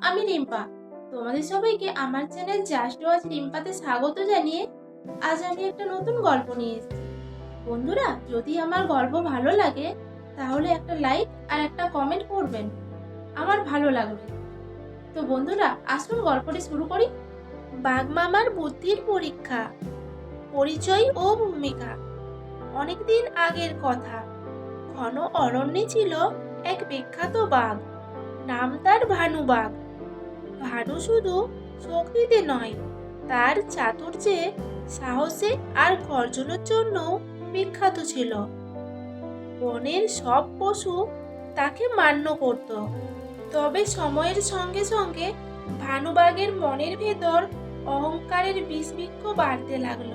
আমি রিম্পা। তোমাদের সবাইকে আমার চ্যানেল জাস্ট ওয়াচ রিম্পাতে স্বাগত জানিয়ে আজ আমি একটা নতুন গল্প নিয়ে এসেছি। বন্ধুরা, যদি আমার গল্প ভালো লাগে, তাহলে একটা লাইক আর একটা কমেন্ট করবেন। আমার ভালো লাগবে। তো বন্ধুরা, আসুন গল্পটি শুরু করি। বাগমামার বুদ্ধির পরীক্ষা, পরিচয় ও ভূমিকা। অনেকদিন আগের কথা। ঘন অরণ্যে ছিল এক বিখ্যাত বাঘ। নাম তার ভানুবাঘ ভানু শুধু শক্তিতে নয়, তার চাতুর্যে, সাহসে আর গর্জনের জন্য বিখ্যাত ছিল। বনের সব পশু তাকে মান্য করত। তবে সময়ের সঙ্গে সঙ্গে ভানুবাগের মনের ভেতর অহংকারের বিষবৃক্ষ বাড়তে লাগল।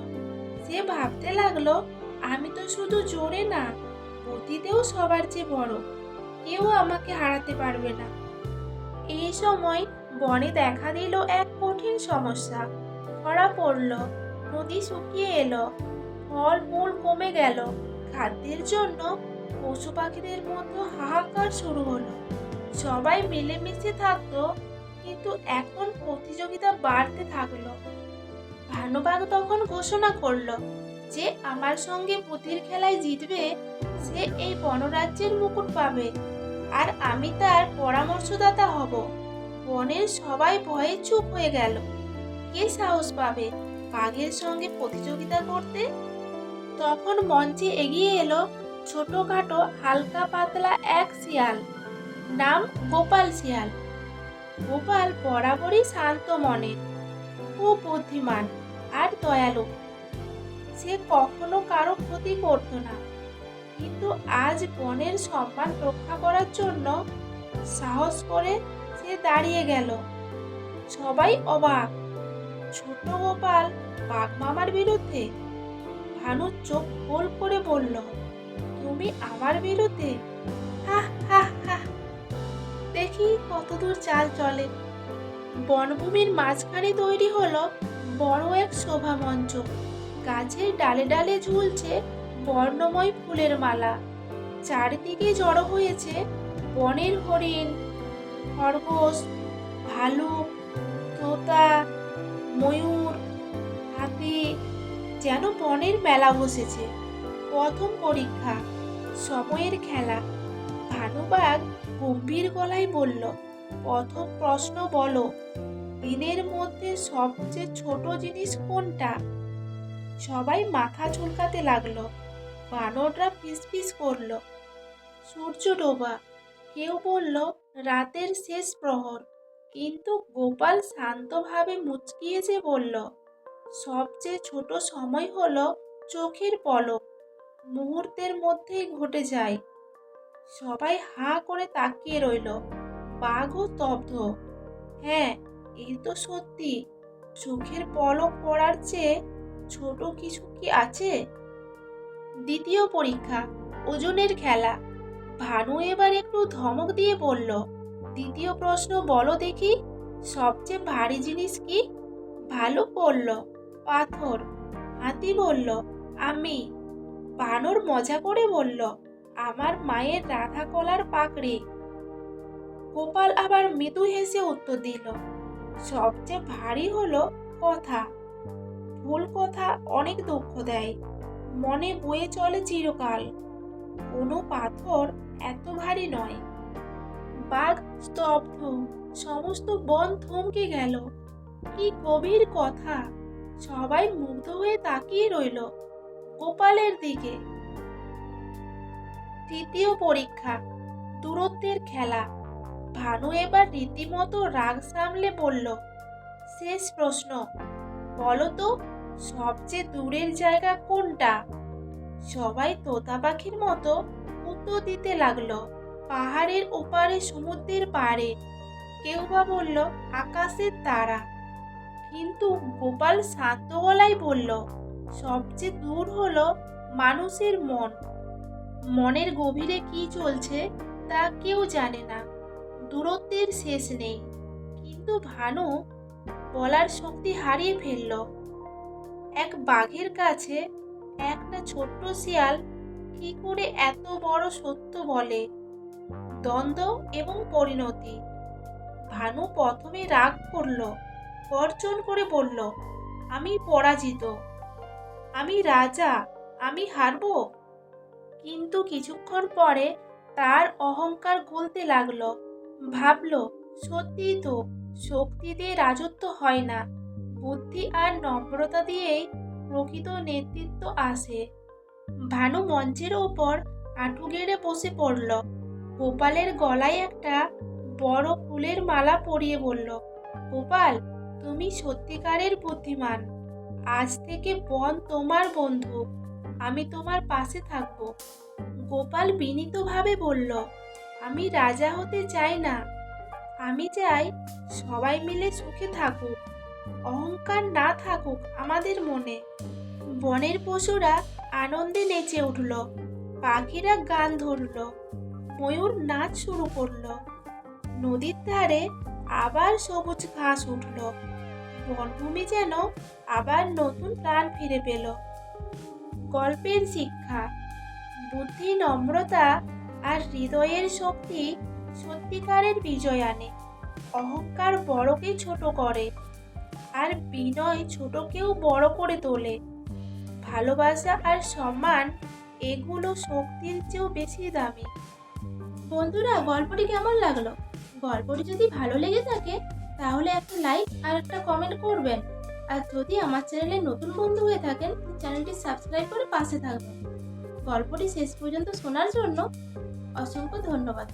সে ভাবতে লাগল, আমি তো শুধু জোরে না বুদ্ধিতেও সবার চেয়ে বড়। কেউ আমাকে হারাতে পারবে না। এই সময় বনে দেখা দিল এক কঠিন সমস্যা। খরা পড়ল, নদী শুকিয়ে এলো, ফল মূল কমে গেল, খাদ্যের জন্য পশু পাখিদের মতো হাহাকার শুরু হলো। সবাই মিলেমিশে থাকতো, কিন্তু এখন প্রতিযোগিতা বাড়তে থাকল। ভানুবাগ তখন ঘোষণা করল যে, আমার সঙ্গে পুঁথির খেলায় জিতবে, সে এই বনরাজ্যের মুকুট পাবে। আর আমি তার পরামর্শদাতা হব। বনের সবাই ভয়ে চুপ হয়ে গেল। কে সাহস পাবে বাঘের সঙ্গে প্রতিযোগিতা করতে? তখন মঞ্চে এগিয়ে এলো ছোটখাটো হালকা পাতলা এক শিয়াল। নাম গোপাল শিয়াল। গোপাল বরাবরই শান্ত মনের খুব বুদ্ধিমান আর দয়ালু। সে কখনো কারও ক্ষতি করত না। কিন্তু আজ বনের সম্মান রক্ষা করার জন্য সাহস করে সে দাঁড়িয়ে গেল। সবাই অবাক। ছোট গোপাল বাঘ মামার বিরুদ্ধে ভানুর চোখ গোল করে বলল, তুমি আমার বিরুদ্ধে? দেখি কতদূর চাল চলে। বনভূমির মাঝখানে তৈরি হলো বড় এক শোভা মঞ্চ গাছের ডালে ডালে ঝুলছে বর্ণময় ফুলের মালা। চারিদিকে জড়ো হয়েছে বনের হরিণ, খরগোশ, ভালুক, তোতা, ময়ূর, হাতি, যেন বনের মেলা বসেছে। প্রথম পরীক্ষা, সময়ের খেলা। ভানুবাগ গম্ভীর গলায় বলল, প্রথম প্রশ্ন বলো, দিনের মধ্যে সবচেয়ে ছোট জিনিস কোনটা? সবাই মাথা চুলকাতে লাগল। বানররা ফিসফিস করল। সূর্য ডোবা, কেউ বলল, রাতের শেষ প্রহর। কিন্তু গোপাল শান্তভাবে মুচকিয়ে যে বলল, সবচেয়ে ছোট সময় হলো চোখের পলক। মুহূর্তের মধ্যেই ঘটে যায়। সবাই হাঁ করে তাকিয়ে রইল। বাঘও স্তব্ধ হ্যাঁ এই তো সত্যি। চোখের পলক পড়ার চেয়ে ছোট কিছু কি আছে? দ্বিতীয় পরীক্ষা, ওজনের খেলা। ভানু এবার একটু ধমক দিয়ে বলল, দ্বিতীয় প্রশ্ন বলো দেখি, সবচেয়ে ভারী জিনিস কি? ভালো পড়ল পাথর। হাতি বলল, আমি। বানর মজা করে বলল, আমার মায়ের রাধা কলার পাকড়ি। গোপাল আবার মৃদু হেসে উত্তর দিল, সবচেয়ে ভারী হলো কথা। ভুল কথা অনেক দুঃখ দেয়। মনে বয়ে চলে চিরকাল। কোনো পাথর এত ভারী নয়। বাঘ স্তব্ধ, সমস্ত বন থমকে গেল। কি গভীর কথা! সবাই মুগ্ধ হয়ে তাকিয়ে রইল গোপালের দিকে। তৃতীয় পরীক্ষা, দূরত্বের খেলা। ভানু এবার রীতিমতো রাগ সামলে বলল, শেষ প্রশ্ন। বলো তো সবচেয়ে দূরের জায়গা কোনটা? সবাই তোতা পাখির মতো উত্তর দিতে লাগল, পাহাড়ের ওপারে সমুদ্রের পাড়ে। কেউ বা বলল, আকাশের তারা। কিন্তু গোপাল শান্ত গলায় বলল, সবচেয়ে দূর হলো মানুষের মন। মনের গভীরে কি চলছে তা কেউ জানে না। দূরত্বের শেষ নেই। কিন্তু ভানু বলার শক্তি হারিয়ে ফেলল। এক বাঘের কাছে একটা ছোট্ট শিয়াল কি করে এত বড় সত্য বলে? দ্বন্দ্ব এবং পরিণতি। ভানু প্রথমে রাগ করল, গর্জন করে বলল, আমি পরাজিত। আমি রাজা। আমি হারবো? কিন্তু কিছুক্ষণ পরে তার অহংকার গলতে লাগল। ভাবল, সত্যিই তো শক্তি দিয়ে রাজত্ব হয় না। বুদ্ধি আর নম্রতা দিয়েই প্রকৃত নেতৃত্ব আসে। ভানু মঞ্চের ওপর আঁটু গেড়ে বসে পড়ল। গোপালের গলায় একটা বড় ফুলের মালা পরিয়ে বলল, গোপাল, তুমি সত্যিকারের বুদ্ধিমান। আজ থেকে বন তোমার বন্ধু। আমি তোমার পাশে থাকব। গোপাল বিনীতভাবে বলল, আমি রাজা হতে চাই না। আমি চাই সবাই মিলে সুখে থাকুক। অহংকার না থাকুক আমাদের মনে। বনের পশুরা আনন্দে নেচে উঠল, পাখিরা গান ধরল, ময়ূর নাচ শুরু করল। নদীর ধারে আবার সবুজ ঘাস উঠল। বনভূমি যেন আবার নতুন প্রাণ ফিরে পেল। গল্পের শিক্ষা, বুদ্ধি নম্রতা আর হৃদয়ের শক্তি সত্যিকারের বিজয় আনে। অহংকার বড়কে ছোট করে। আর বিনয় ছোটকেও বড় করে তোলে। ভালোবাসা আর সম্মান, এগুলো শক্তির চেয়েও বেশি দামি। বন্ধুরা, গল্পটি কেমন লাগল? গল্পটি যদি ভালো লেগে থাকে, তাহলে একটা লাইক আর একটা কমেন্ট করবেন। আর যদি আমার চ্যানেলে নতুন বন্ধু হয়ে থাকেন, চ্যানেলটি সাবস্ক্রাইব করে পাশে থাকবেন। গল্পটি শেষ পর্যন্ত শোনার জন্য অসংখ্য ধন্যবাদ।